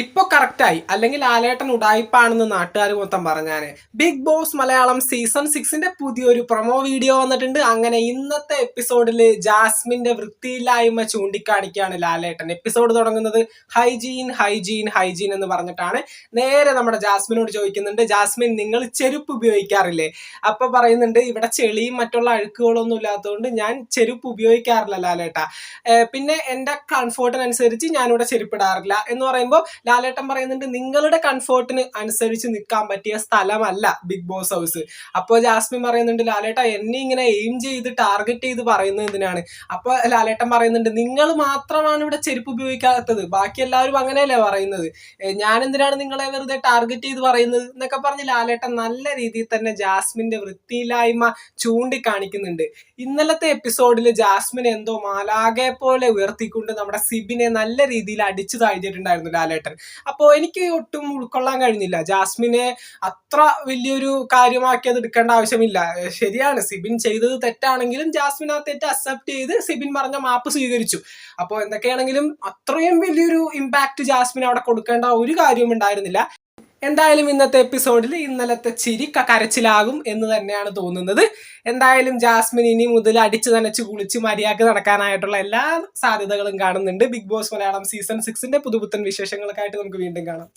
ഇപ്പൊ കറക്റ്റായി അല്ലെങ്കിൽ ആലേട്ടൻ ഉടായിപ്പാണെന്ന് നാട്ടുകാർ മൊത്തം പറഞ്ഞാന്. ബിഗ് ബോസ് മലയാളം സീസൺ സിക്സിന്റെ പുതിയൊരു പ്രൊമോ വീഡിയോ വന്നിട്ടുണ്ട്. അങ്ങനെ ഇന്നത്തെ എപ്പിസോഡിൽ ജാസ്മിന്റെ വൃത്തിയില്ലായ്മ ചൂണ്ടിക്കാണിക്കുകയാണ് ലാലേട്ടൻ. എപ്പിസോഡ് തുടങ്ങുന്നത് ഹൈജീൻ ഹൈജീൻ ഹൈജീൻ എന്ന് പറഞ്ഞിട്ടാണ്. നേരെ നമ്മുടെ ജാസ്മിനോട് ചോദിക്കുന്നുണ്ട് ജാസ്മിൻ നിങ്ങൾ ചെരുപ്പ് ഉപയോഗിക്കാറില്ലേ? അപ്പൊ പറയുന്നുണ്ട് ഇവിടെ ചെളിയും മറ്റുള്ള അഴുക്കുകളൊന്നും ഇല്ലാത്തതുകൊണ്ട് ഞാൻ ചെരുപ്പ് ഉപയോഗിക്കാറില്ല ലാലേട്ട. പിന്നെ എന്റെ കംഫോർട്ടിനനുസരിച്ച് ഞാനിവിടെ ചെരുപ്പിടാറില്ല എന്ന് പറയുമ്പോൾ ലാലേട്ടൻ പറയുന്നുണ്ട് നിങ്ങളുടെ കംഫോർട്ടിന് അനുസരിച്ച് നിൽക്കാൻ പറ്റിയ സ്ഥലമല്ല ബിഗ് ബോസ് ഹൗസ്. അപ്പോൾ ജാസ്മിൻ പറയുന്നുണ്ട് ലാലേട്ട എന്നെ ഇങ്ങനെ എയിം ചെയ്ത് ടാർഗറ്റ് ചെയ്ത് പറയുന്നത് എന്തിനാണ്? അപ്പോൾ ലാലേട്ടൻ പറയുന്നുണ്ട് നിങ്ങൾ മാത്രമാണ് ഇവിടെ ചെരുപ്പ് ഉപയോഗിക്കാത്തത്. ബാക്കി എല്ലാവരും അങ്ങനെയല്ലേ പറയുന്നത്. ഞാൻ എന്തിനാണ് നിങ്ങളെ വെറുതെ ടാർഗറ്റ് ചെയ്ത് പറയുന്നത്? എന്നൊക്കെ പറഞ്ഞ് ലാലേട്ടൻ നല്ല രീതിയിൽ തന്നെ ജാസ്മിന്റെ വൃത്തിയില്ലായ്മ ചൂണ്ടിക്കാണിക്കുന്നുണ്ട്. ഇന്നലത്തെ എപ്പിസോഡിൽ ജാസ്മിൻ എന്തോ മാലാകെ പോലെ ഉയർത്തിക്കൊണ്ട് നമ്മുടെ സിബിനെ നല്ല രീതിയിൽ അടിച്ചു താഴ്ത്തിയിട്ടുണ്ടായിരുന്നു ലാലേട്ടൻ. അപ്പോൾ എനിക്ക് ഒട്ടും ഉൾക്കൊള്ളാൻ കഴിഞ്ഞില്ല. ജാസ്മിനെ അത്ര വലിയൊരു കാര്യമാക്കി അത് എടുക്കേണ്ട ആവശ്യമില്ല. ശരിയാണ്. സിബിൻ ചെയ്തത് തെറ്റാണെങ്കിലും ജാസ്മിൻ ആ തെറ്റ് അക്സെപ്റ്റ് ചെയ്ത് സിബിൻ പറഞ്ഞ മാപ്പ് സ്വീകരിച്ചു. അപ്പോൾ എന്തൊക്കെയാണെങ്കിലും അത്രയും വലിയൊരു ഇമ്പാക്ട് ജാസ്മിൻ അവിടെ കൊടുക്കേണ്ട ഒരു കാര്യവും ഉണ്ടായിരുന്നില്ല. എന്തായാലും ഇന്നത്തെ എപ്പിസോഡിൽ ഇന്നലത്തെ ചിരി കരച്ചിലാകും എന്ന് തന്നെയാണ് തോന്നുന്നത്. എന്തായാലും ജാസ്മിൻ ഇനി മുതൽ അടിച്ചു നനച്ച് കുളിച്ച് മര്യാദ നടക്കാനായിട്ടുള്ള എല്ലാ സാധ്യതകളും കാണുന്നുണ്ട്. ബിഗ് ബോസ് മലയാളം സീസൺ സിക്സിന്റെ പുതുപുത്തൻ വിശേഷങ്ങൾക്കായിട്ട് നമുക്ക് വീണ്ടും കാണാം.